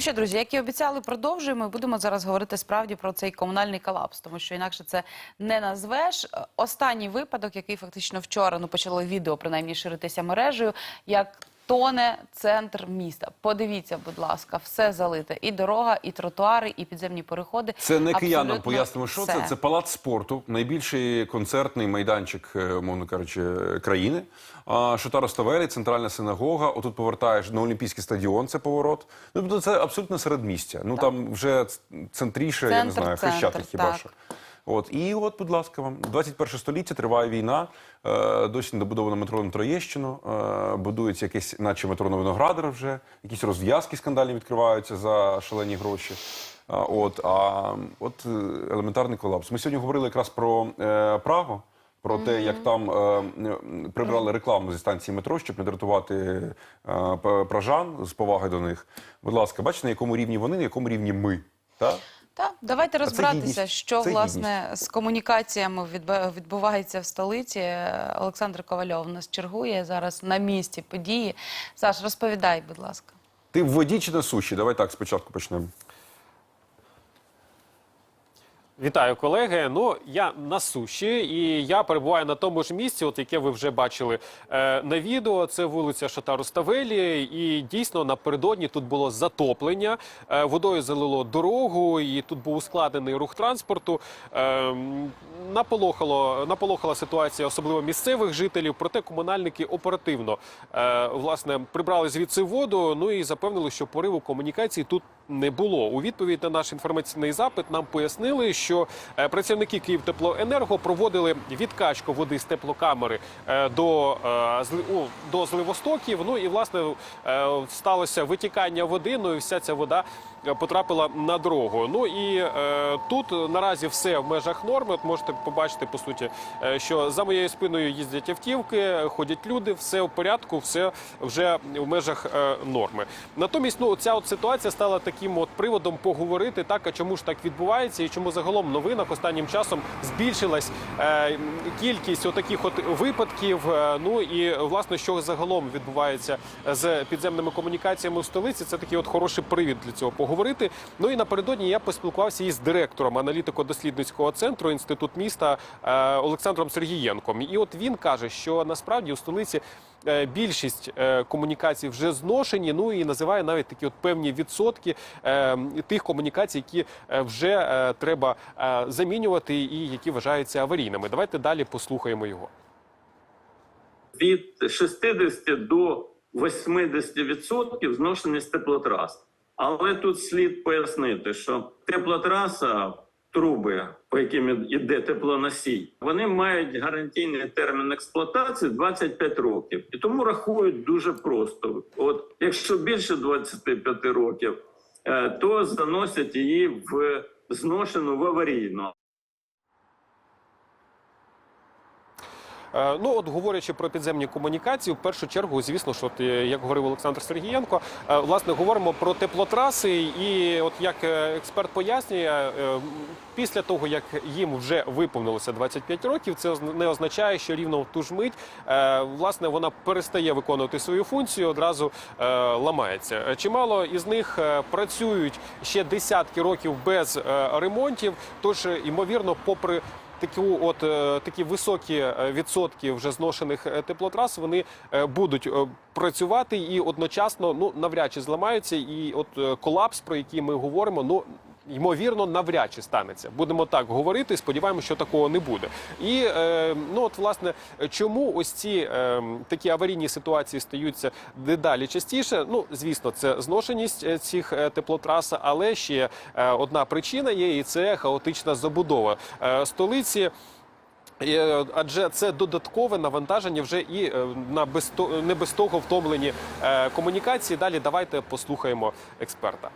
Ну що, друзі, як і обіцяли, продовжуємо. Будемо зараз говорити справді про цей комунальний колапс, тому що інакше це не назвеш. Останній випадок, який фактично вчора ну почало відео принаймні ширитися мережею, як тоне центр міста. Подивіться, будь ласка, все залите. І дорога, і тротуари, і підземні переходи. Це не киянам пояснимо, що все. це. Це палац спорту, найбільший концертний майданчик, е, умовно кажучи, країни. А, Шота Роставелі, центральна синагога. Отут повертаєш на Олімпійський стадіон. Це поворот. Ну тобто це абсолютно середмістя. Ну там вже центріше, я не знаю, центр, хрещатик хіба що. От і от, будь ласка, вам 21 століття триває війна. Е, досі не добудовано метро на Троєщину. Е, будується якесь, наче метро на Виноградар вже. Якісь розв'язки скандальні відкриваються за шалені гроші. А, от, а от е, елементарний колапс. Ми сьогодні говорили якраз про е, Прагу. Про те, як там е, прибрали рекламу зі станції метро, щоб не дратувати е, пражан з поваги до них. Будь ласка, бачите, на якому рівні вони, на якому рівні ми. Так? Так, давайте розбиратися, що Це власне з комунікаціями відбувається в столиці. Олександр Ковальов нас чергує зараз на місці події. Саш, розповідай, будь ласка. Ти в воді чи на суші? Давай так спочатку почнемо. Вітаю, колеги. Ну я на суші, і я перебуваю на тому ж місці, от яке ви вже бачили е, на відео. Це вулиця Шатару Ставелі. І дійсно напередодні тут було затоплення. Е, водою залило дорогу, і тут був ускладнений рух транспорту. Е, наполохало, наполохала ситуація, особливо місцевих жителів. Проте комунальники оперативно е, власне прибрали звідси воду. Ну і запевнили, що пориву комунікації тут не було. У відповідь на наш інформаційний запит нам пояснили, що е, працівники Київтеплоенерго проводили відкачку води з теплокамери е, до, е, до зливостоків. Ну і власне сталося витікання води. Ну і вся ця вода потрапила на дорогу. Ну і тут наразі все в межах норми. От можете побачити по суті, що за моєю спиною їздять автівки, ходять люди, все в порядку, все вже в межах норми. Натомість, ну ця от ситуація стала таким от приводом поговорити, так а чому ж так відбувається, і чому загалом в новинах останнім часом збільшилась е, кількість отаких от випадків. Е, ну і власне, що загалом відбувається з підземними комунікаціями в столиці, це такий от хороший привід для цього поговорити. Ну і напередодні я поспілкувався із директором аналітико-дослідницького центру інститут міста е, Олександром Сергієнком. І от він каже, що насправді у столиці. е, Більшість е, комунікацій вже зношені. Ну і називає навіть такі от певні відсотки тих комунікацій, які е, вже е, треба е, замінювати і які вважаються аварійними. Давайте далі послухаємо його. від 60 до 80% зношеність теплотрас. Але тут слід пояснити, що теплотраса, труби, по яким іде теплоносій, вони мають гарантійний термін експлуатації 25 років. І тому рахують дуже просто. От якщо більше 25 років, е, то заносять її в зношену в аварійну. Ну, от говорячи про підземні комунікації, в першу чергу, звісно, що е, як говорив Олександр Сергієнко, е, власне говоримо про теплотраси. І от як е, експерт пояснює, е, після того як їм вже виповнилося 25 років, це не означає, що рівно в ту ж мить е, власне вона перестає виконувати свою функцію, одразу е, ламається. Е, Чимало із них е, працюють ще десятки років без е, ремонтів. Тож, е, ймовірно, попри таку от е, такі високі е, відсотки вже зношених е, теплотрас вони будуть працювати і одночасно ну навряд чи зламаються. І от колапс, про який ми говоримо, ну. Ймовірно, навряд чи станеться. Будемо так говорити. Сподіваємося, що такого не буде. І е, ну от власне, чому ось ці е, такі аварійні ситуації стаються дедалі частіше? Ну звісно, це зношеність е, цих е, теплотрас, але ще е, одна причина є, і це хаотична забудова е, столиці. Е, Адже це додаткове навантаження вже і на без не без того втомлені комунікації. Далі давайте послухаємо експерта.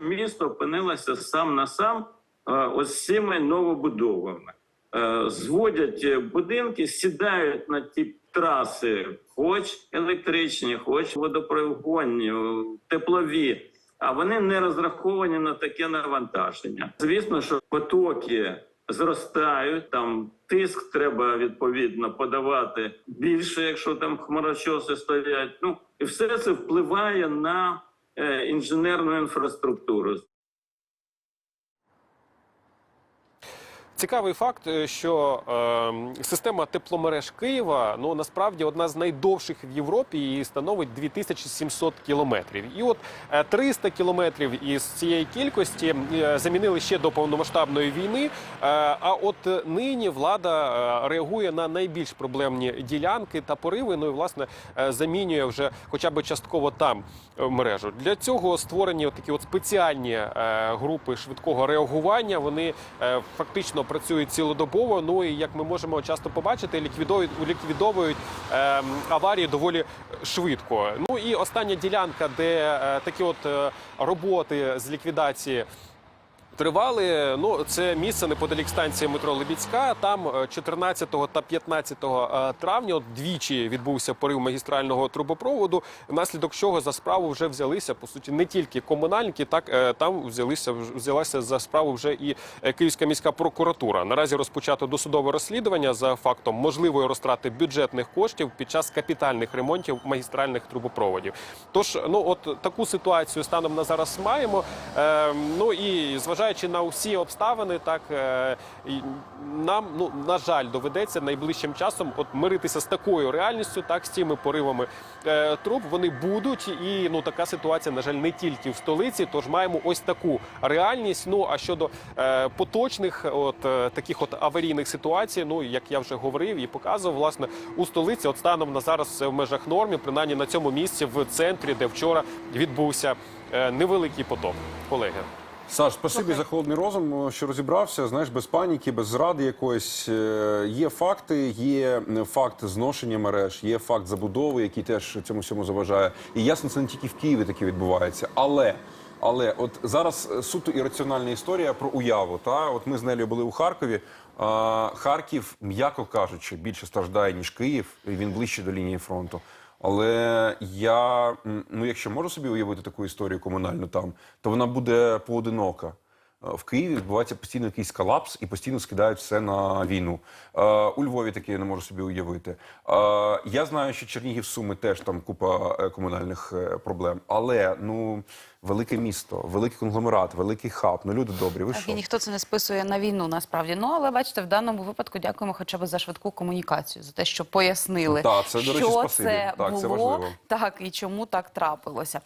Місто опинилося сам на сам е, ось цими новобудовами. е, зводять будинки, сідають на ті траси, хоч електричні, хоч водопроводні, е, теплові. А вони не розраховані на таке навантаження. Звісно, що потоки зростають. Там тиск треба відповідно подавати більше, якщо там хмарочоси стоять. Ну і все це впливає на інженерну інфраструктуру. Цікавий факт, е, що е, система тепломереж Києва ну насправді одна з найдовших в Європі і становить 2700 кілометрів. І от е, 300 кілометрів із цієї кількості е, замінили ще до повномасштабної війни. Е, а от е, нині влада е, реагує на найбільш проблемні ділянки та пориви. Ну і власне е, замінює вже хоча б частково там е, мережу. Для цього створені такі от спеціальні е, групи швидкого реагування. Вони е, фактично працюють цілодобово. Ну і як ми можемо часто побачити, ліквідовують ліквідовують е, аварії доволі швидко. Ну і остання ділянка, де е, такі от е, роботи з ліквідації. Тривали, ну це місце неподалік станції метро Лебідська. Там е, 14 та 15 е, травня двічі відбувся порив магістрального трубопроводу, внаслідок чого за справу вже взялися по суті не тільки комунальники, так е, там взялися взялася за справу вже і е, Київська міська прокуратура. Наразі розпочато досудове розслідування за фактом можливої розтрати бюджетних коштів під час капітальних ремонтів магістральних трубопроводів. Тож, ну от таку ситуацію станом на зараз маємо. Е, ну і зважаючи на усі обставини, так е, нам ну на жаль доведеться найближчим часом от миритися з такою реальністю, так з цими поривами е, труб. Вони будуть, і ну така ситуація, на жаль, не тільки в столиці. Тож маємо ось таку реальність. Ну а щодо е, поточних, от таких от аварійних ситуацій, ну як я вже говорив і показував, власне у столиці, от станом на зараз все в межах нормі, принаймні на цьому місці в центрі, де вчора відбувся невеликий потоп. Колеги. Саш, спасибі за холодний розум, що розібрався. Знаєш, без паніки, без зради якоїсь. Е, Є факти, є факт зношення мереж, є факт забудови, який теж цьому всьому заважає. І ясно, це не тільки в Києві таке відбувається. Але, але от зараз е, суто ірраціональна історія про уяву. Та от ми з Нелею були у Харкові. А, Харків, м'яко кажучи, більше страждає ніж Київ. і Він ближче до лінії фронту. Але я, ну якщо можу собі уявити таку історію комунальну там, то вона буде поодинока. Е, В Києві відбувається постійно якийсь колапс і постійно скидають все на війну. Е, у Львові таке я не можу собі уявити. Е, я знаю, що Чернігів Суми теж там купа комунальних проблем. Але ну велике місто, великий конгломерат, великий хаб. Ну люди добрі. Ви Так, що? і ніхто це не списує на війну насправді. Ну але бачите, в даному випадку дякуємо хоча б за швидку комунікацію, за те, що пояснили, Так, це, до речі, що спасибі. це Так, було це важливо. так і чому так трапилося.